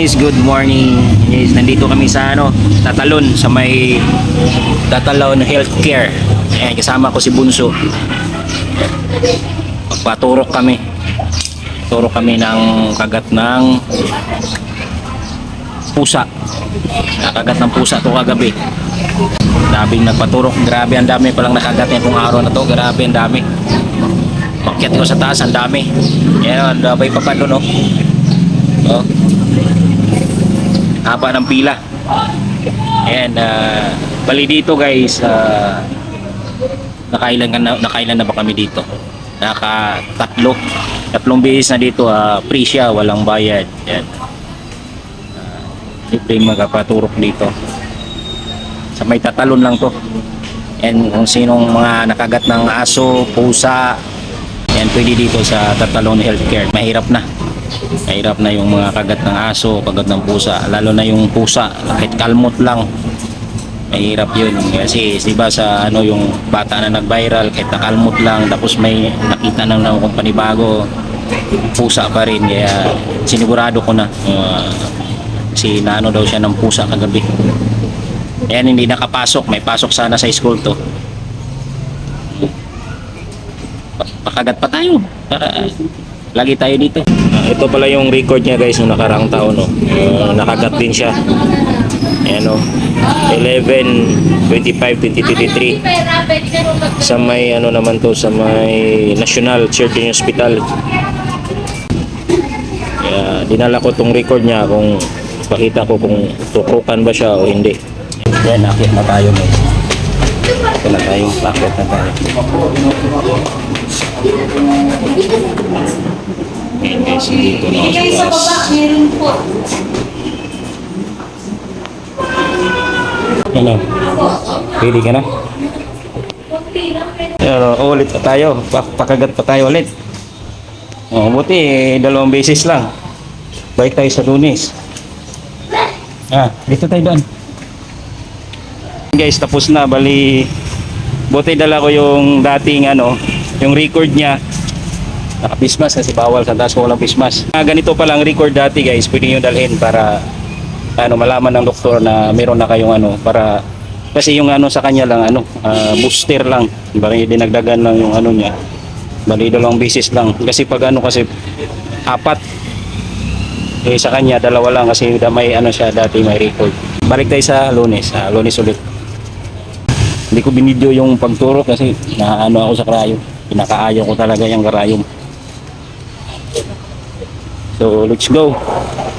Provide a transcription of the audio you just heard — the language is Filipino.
guys, good morning. Yes, nandito kami sa ano, Tatalon sa may Tatalon Healthcare. Ayan, kasama ko si Bunso. Magpaturok kami. Turok kami ng kagat ng pusa. Nakagat ng pusa to kagabi. Daming nagpaturok. Grabe, ang dami palang nakagat nitong araw na to. Grabe, ang dami. Pakyat ko sa taas, ang dami. Yan, ang dabay pa pa doon, oh. Oh. Haba ng pila. Ayan, ah, bali dito guys, ah, nakailan, ka na, nakailan na ba kami dito? Naka tatlo. Tatlong bihis na dito, ah, free siya, walang bayad. Yan. Uh, libre magpapaturok dito. Sa may tatalon lang to. Yan, kung sinong mga nakagat ng aso, pusa, yan pwede dito sa Tatalon Healthcare. Mahirap na. Mahirap na yung mga kagat ng aso, kagat ng pusa. Lalo na yung pusa, kahit kalmot lang. Mahirap yun. Kasi di ba sa ano yung bata na nag-viral, kahit nakalmot lang, tapos may nakita na ng kung panibago, pusa pa rin. Kaya sinigurado ko na. Uh, kasi naano daw siya ng pusa kagabi. Ayan, hindi nakapasok. May pasok sana sa school to. Pa- Pakagat pa tayo. Para lagi tayo dito. Ito pala yung record niya guys nung nakarang taon. No? Uh, nakagat din siya. Ayan o. 11, 25, 2023 sa may ano naman to sa may National Children's Hospital. Kaya dinala ko tong record niya kung pakita ko kung tukrukan ba siya o hindi. Yan, akit na tayo guys. Ito na tayo, akit na tayo. Guys, dito na sa sa taas. baba, meron po. Ano? Pili ka na? Pero ulit pa tayo. Pa- Pakagat pa tayo ulit. Oh, buti eh, dalawang beses lang. Balik tayo sa lunes. Ah, dito tayo doon. Guys, tapos na. Bali, buti dala ko yung dating ano, yung record niya. Naka-pismas kasi bawal sa taas ko walang pismas. Ah, ganito pa lang record dati guys, pwede nyo dalhin para ano malaman ng doktor na meron na kayong ano para kasi yung ano sa kanya lang ano ah, booster lang. Bali dinagdagan lang yung ano niya. Bali dalawang beses lang. Kasi pag ano kasi apat eh sa kanya dalawa lang kasi may ano siya dati may record. Balik tayo sa lunes ah, lunes ulit. Hindi ko binidyo yung pagturo kasi naano ako sa karayom pinakaayaw ko talaga yung karayom So, let's go.